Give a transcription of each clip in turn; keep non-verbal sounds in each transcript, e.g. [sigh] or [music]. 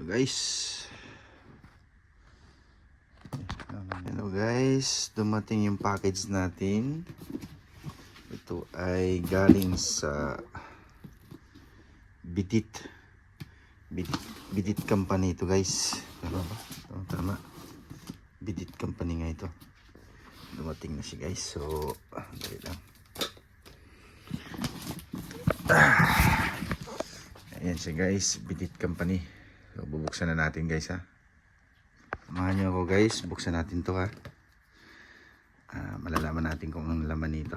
Hello guys. Hello guys, dumating yung package natin. Ito ay galing sa Bidit. Bidit, Bidit company ito guys. Tama ba? Tama, tama. Bidit company nga ito. Dumating na siya guys. So, ah, dali lang. Ayan siya guys, Bidit Company. So, bubuksan na natin guys ha. Samahan niyo ako guys, buksan natin to ha. Ah, malalaman natin kung anong laman nito.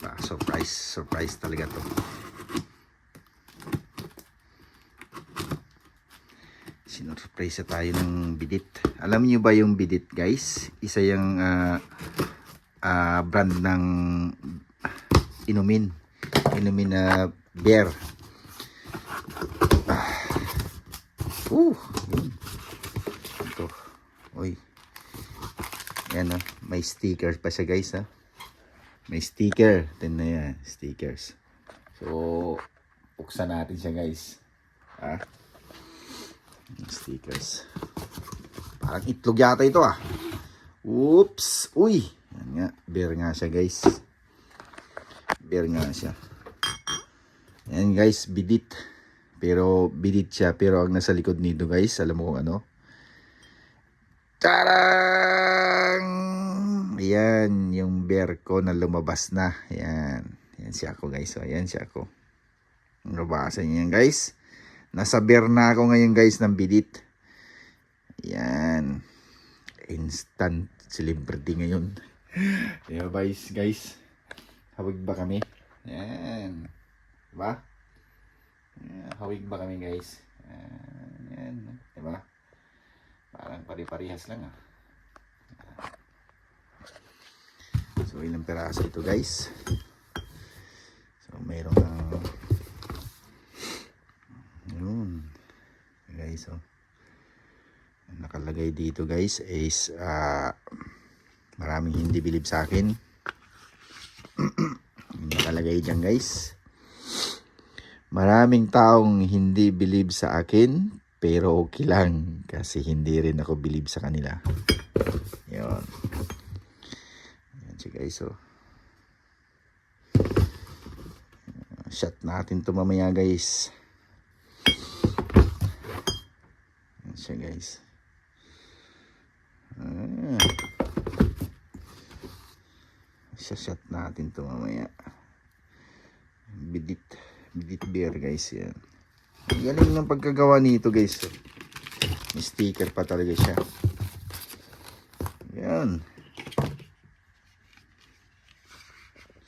Ah, surprise, surprise talaga to. Sinurprise tayo ng bidit. Alam niyo ba yung bidit guys? Isa yung ah, ah, brand ng inumin. Inumin na beer. Uh, yun. Ito. Uy. Yan ah. May sticker pa siya guys ha. May sticker. Tingnan na yan. Stickers. So, buksan natin siya guys. Yung Stickers. Parang itlog yata ito ah. Oops. Uy. Yan nga. Bear nga siya guys. Bear nga siya. Yan guys. Bidit. Pero bidit siya. Pero ang nasa likod nito guys. Alam mo kung ano? Tarang! Ayan. Yung bear ko na lumabas na. Ayan. Ayan siya ako guys. So, ayan siya ako. Nabasa niyo yan guys. Nasa bear na ako ngayon guys ng bidit. Ayan. Instant celebrity ngayon. [laughs] Diba guys, guys? Hawig ba kami? Ayan. Diba? Ayan, hawig ba kami guys? Ayan. Diba? Parang pari-parihas lang ah. So ilang peraso ito guys? So mayroong ang yun. Guys, oh. Nakalagay dito guys is ah, maraming hindi bilib sa akin. [clears throat] Nakalagay dyan guys. Maraming taong hindi bilib sa akin pero okay lang kasi hindi rin ako bilib sa kanila. Yun. Yan siya guys oh. Shot natin to mamaya guys. Yan siya guys. Ah. Shot natin to mamaya. Bidit. Bidit beer guys yan. Galing ng pagkagawa nito guys. May sticker pa talaga siya. Yan.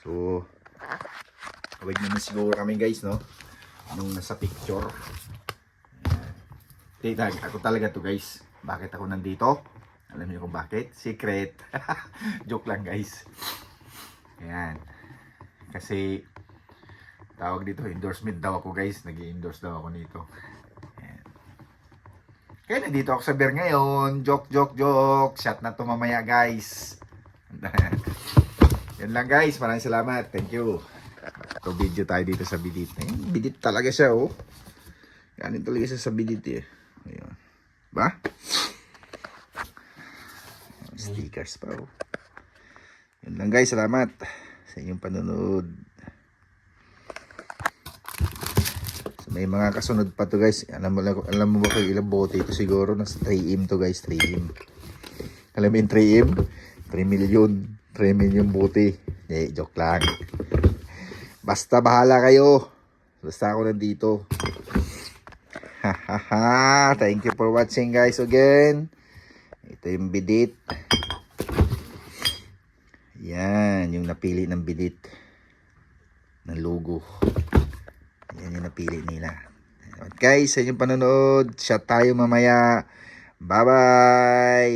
So, Awig naman siguro kami guys, no? Nung nasa picture. Ayan. Tita, ako talaga to guys. Bakit ako nandito? Alam niyo kung bakit? Secret. [laughs] Joke lang guys. Ayan. Kasi, tawag dito, endorsement daw ako guys. nag endorse daw ako nito. Ayan. Kaya nandito ako sa beer ngayon. Joke, joke, joke. Shot na to mamaya guys. [laughs] Yan lang guys. Maraming salamat. Thank you. So video tayo dito sa bidit. Ayun, bidit talaga siya oh. Ganin talaga siya sa bidit eh. Ayun. Ba? Stickers pa oh. Yun lang guys. Salamat sa inyong panonood. So, may mga kasunod pa to guys. Alam mo, alam mo ba kung ilang bote ito siguro? Nasa 3M to guys. 3M. Alam mo yung 3M? 3 million. 3 million bote. Eh, joke lang. Basta bahala kayo. Basta ako nandito. Hahaha. Thank you for watching guys again. Ito yung bidit. Yan. Yung napili ng bidit. Ng logo. Napili nila. Guys, sa inyong panonood. Shot tayo mamaya. Bye-bye.